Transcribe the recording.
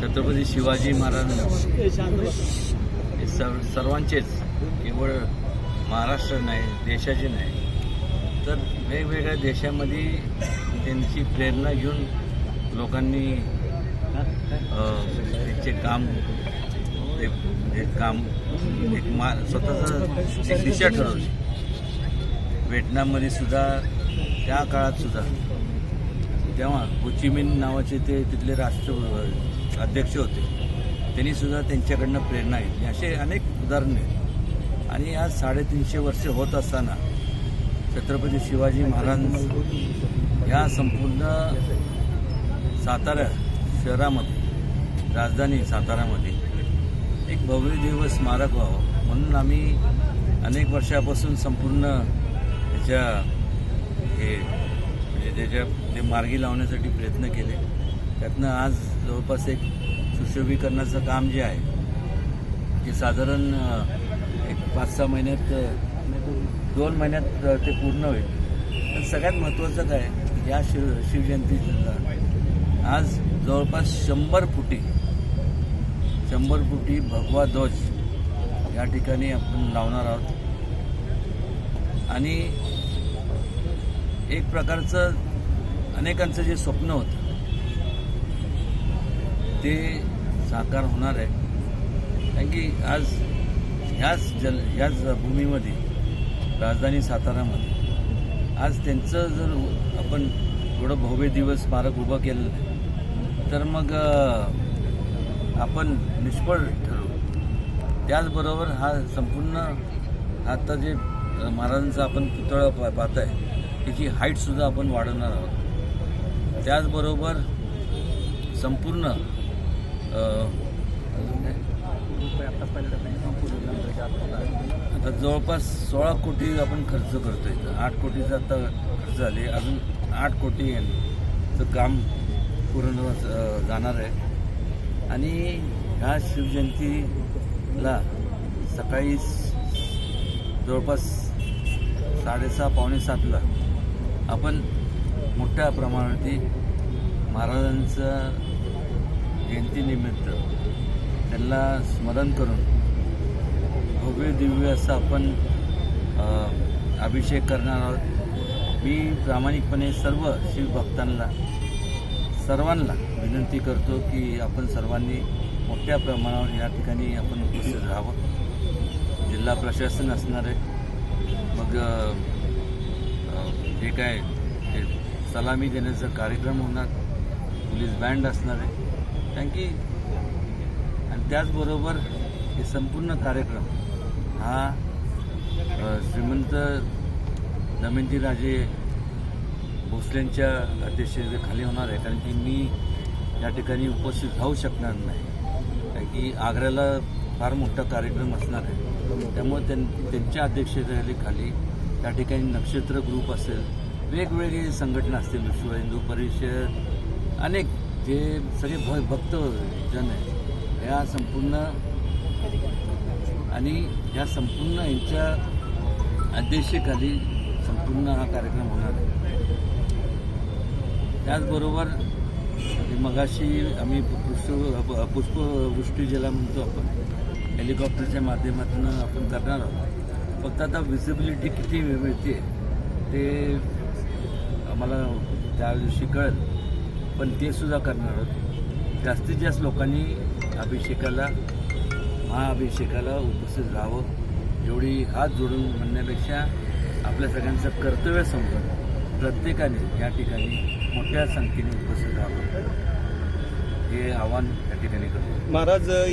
छत्रपती शिवाजी महाराज हे सर्व सर्वांचेच केवळ महाराष्ट्र नाही देशाचे नाही. तर वेगवेगळ्या देशामध्ये त्यांची प्रेरणा घेऊन लोकांनी त्यांचे काम ते हे काम एक मा स्वतःचं एक दिशा ठरवली. व्हिएटनाममध्ये सुद्धा त्या काळात सुद्धा तेव्हा होचिमिन नावाचे ते तिथले राष्ट्र अध्यक्ष होते. त्यांनी सुद्धा त्यांच्याकडनं प्रेरणा घेतली. असे अनेक उदाहरणे. आहेत आणि आज साडेतीनशे वर्ष होत असताना छत्रपती शिवाजी महाराज ह्या संपूर्ण सातारा शहरामध्ये राजधानी सातारामध्ये एक भव्य दिवस स्मारक व्हावं म्हणून आम्ही अनेक वर्षापासून संपूर्ण त्याच्या त्याच्या ते मार्गी लावण्यासाठी प्रयत्न केले. त्यातनं आज जवळपास एक सुशोभीकरणाचं काम जे आहे ते साधारण एक पाच सहा महिन्यात दोन महिन्यात ते पूर्ण होईल. पण सगळ्यात महत्त्वाचं काय या शिव शिवजयंतीला आज जवळपास शंभर फुटी शंभर फुटी भगवा ध्वज या ठिकाणी आपण लावणार आहोत. आणि एक प्रकारचं अनेकांचं जे स्वप्न होतं ते साकार होणार आहे. कारण की आज ह्याच जल ह्याच भूमीमध्ये राजधानी सातारामध्ये आज त्यांचं जर आपण थोडं भव्य दिवस स्मारक उभं केलं तर मग आपण निष्फळ ठरवू त्याचबरोबर हा संपूर्ण आता जे महाराजांचा आपण पुतळा पा पाहताय त्याची हाईटसुद्धा आपण वाढवणार आहोत. त्याचबरोबर संपूर्ण आता जवळपास सोळा कोटी आपण खर्च करतो इथं. आठ कोटीचा आता खर्च झाले. अजून आठ कोटी यांचं काम पूर्ण जाणार आहे. आणि ह्या शिवजयंतीला सकाळी जवळपास साडेसहा पावणे सातला आपण मोठ्या प्रमाणावरती महाराजांचं जयंतीनिमित्त त्यांना स्मरण करून भव्य दिव्य असं आपण अभिषेक करणार आहोत. मी प्रामाणिकपणे सर्व शिवभक्तांना सर्वांना विनंती करतो की आपण सर्वांनी मोठ्या प्रमाणावर या ठिकाणी आपण उपस्थित राहावं. जिल्हा प्रशासन असणार आहे मग जे काय सलामी देण्याचा कार्यक्रम होणार. पोलीस बँड असणार आहे. कारण की आणि त्याचबरोबर हे संपूर्ण कार्यक्रम हा श्रीमंत दमयंती राजे भोसलेंच्या अध्यक्षतेखाली होणार आहे. कारण की मी या ठिकाणी उपस्थित राहू शकणार नाही. कारण की आग्र्याला फार मोठा कार्यक्रम असणार आहे. त्यामुळे त्यां त्यांच्या अध्यक्षतेखाली खाली त्या ठिकाणी नक्षत्र ग्रुप असेल वेगवेगळी संघटना असतील विश्व हिंदू परिषद अनेक जे सगळे भ भक्त जन आहेत ह्या संपूर्ण आणि ह्या संपूर्ण यांच्या अध्यक्षतेखाली संपूर्ण हा कार्यक्रम होणार आहे. त्याचबरोबर मगाशी आम्ही पुष्प पुष्पवृष्टी ज्याला म्हणतो आपण हेलिकॉप्टरच्या माध्यमातून आपण करणार आहोत. फक्त आता विजिबिलिटी किती मिळते ते आम्हाला त्या दिवशी कळेल. पण ते सुद्धा करणार आहोत. जास्तीत जास्त लोकांनी अभिषेकाला महाअभिषेकाला उपस्थित राहावं. एवढी हात जोडून म्हणण्यापेक्षा आपल्या सगळ्यांचं कर्तव्य समजून प्रत्येकाने या ठिकाणी मोठ्या संख्येने उपस्थित राहावं. हे आव्हान या ठिकाणी करतो. महाराज